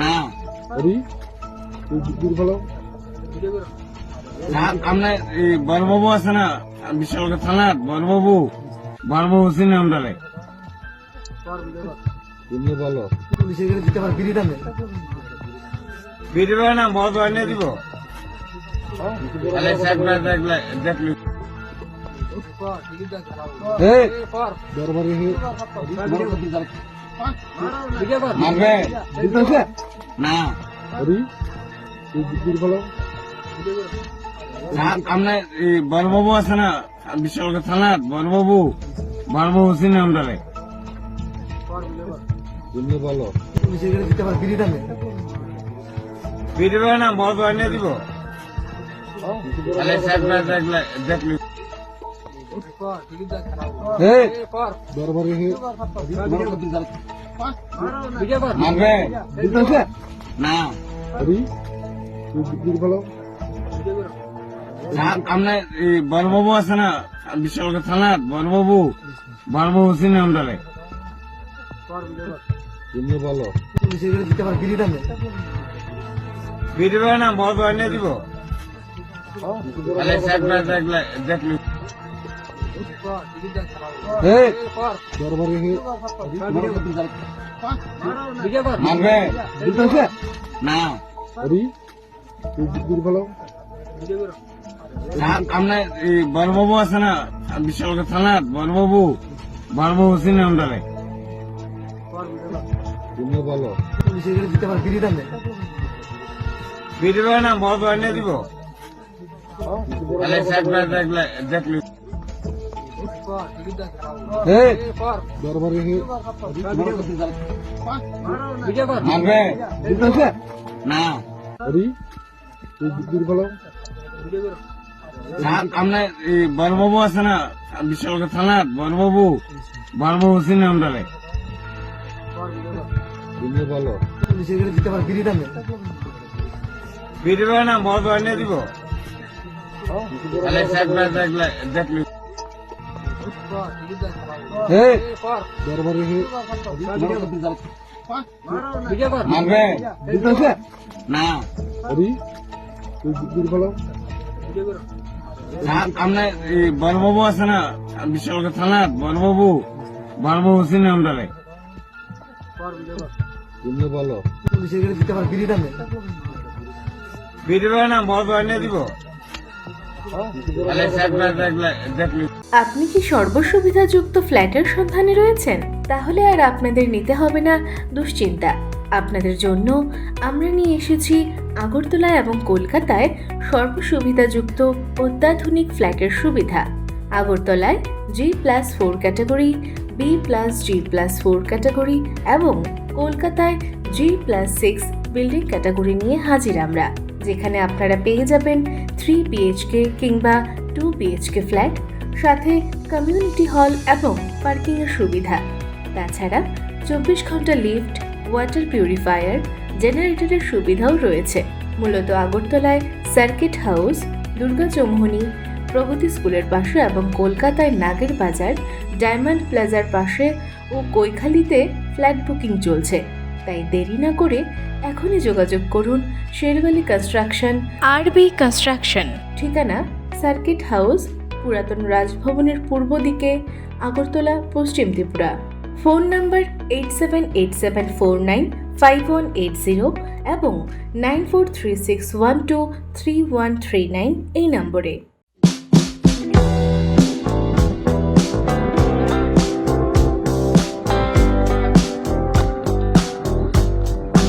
না। আপনার এই আছে না বিশালগড় থানার বড়বাবু বড়বাবু চিনি আমরা তুমি বলো। ভিডিও না বহুত এনে দিব। তাহলে একবার দেখলে। না আপনার বড়বাবু আছে না বিশালগড় থানার বড়বাবু বড়বাবু চিনি আমরা তুমি বলো ভিডিও না এনে দিব দেখলে না আপনার বড়বাবু আছে না বিশালগড় থানার বড়বাবু বড়বাবু চিনি আমরা তুমি বলো ভিডিও না এনে দিব দেখলে। না। আপনার এই বড়বাবু আছে না বিশালগড় থানার বড়বাবু বড়বাবু চিনি আমরা তুমি বলো। ভিডিও না বহুত এনে দিব। তাহলে একবার দেখলে দেখলি। না আপনার এই আছে না বিশালগড় থানার বড়বাবু বড়বাবু চিনি আমরা বলো ভিডিও না বহুত এনে দিব তাহলে একবার দেখলে দেখলি। না আপনার বড়বাবু আছে না বিশালগড় থানার বড়বাবু বড়বাবু চিনি আমরা তুমি বলো ভিডিও না এনে দিব আপনি কি সর্বসুবিধাযুক্ত ফ্ল্যাটের সন্ধানে রয়েছেন? তাহলে আর আপনাদের নিতে হবে না, দুশ্চিন্তা। আপনাদের জন্য আমরা নিয়ে এসেছি আগরতলা এবং কলকাতায় সর্বসুবিধাযুক্ত অত্যাধুনিক ফ্ল্যাটের সুবিধা। আগরতলায় G plus four category B plus G plus four category এবং কলকাতায় G plus six building category নিয়ে হাজির আমরা। যেখানে আপনারা পেয়ে যাবেন থ্রি বিএইচকে কিংবা টু বিএইচকে ফ্ল্যাট সাথে কমিউনিটি হল এবং পার্কিংয়ের সুবিধা। তাছাড়া চব্বিশ ঘণ্টা লিফট ওয়াটার পিউরিফায়ার জেনারেটরের সুবিধাও রয়েছে। মূলত আগরতলায় সার্কিট হাউস দুর্গা চৌমুহনী, প্রগতি স্কুলের পাশে এবং কলকাতায় নাগের বাজার ডায়মন্ড প্লাজার পাশে ও কৈখালিতে ফ্ল্যাট বুকিং চলছে। তাই দেরি না করে এখনই যোগাযোগ করুন শেরওয়ালি কনস্ট্রাকশন আরবি কনস্ট্রাকশন ঠিকানা সার্কিট হাউস পুরাতন রাজভবনের পূর্ব দিকে আগরতলা পশ্চিম Tripura. Phone number eight seven eight seven four nine five one eight zero এবং nine four three six one two three one three nine এই নম্বরে।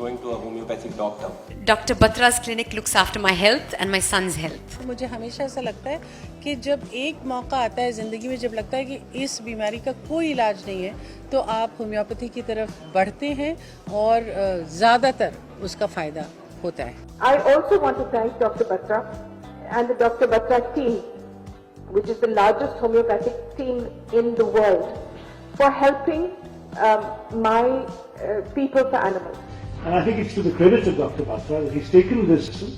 going to a homeopathic doctor. Dr. Batra's clinic looks after my health and my son's health. मुझे हमेशा ऐसा लगता है कि जब एक मौका आता है ज़िंदगी में जब लगता है कि इस बीमारी का कोई इलाज नहीं है तो आप होम्योपैथी की तरफ़ बढ़ते हैं और ज़्यादातर उसका फ़ायदा होता है I also want to thank Dr. Batra and the Dr. Batra team, which is the largest homeopathic team in the world, for helping um, my uh, people for animals. And I think it's to the credit of Dr. Batra that he's taken this, system,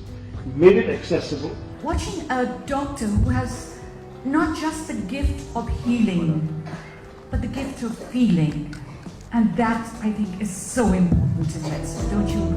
made it accessible, watching a doctor who has not just the gift of healing, but the gift of feeling. And that, I think, is so important in medicine, don't you?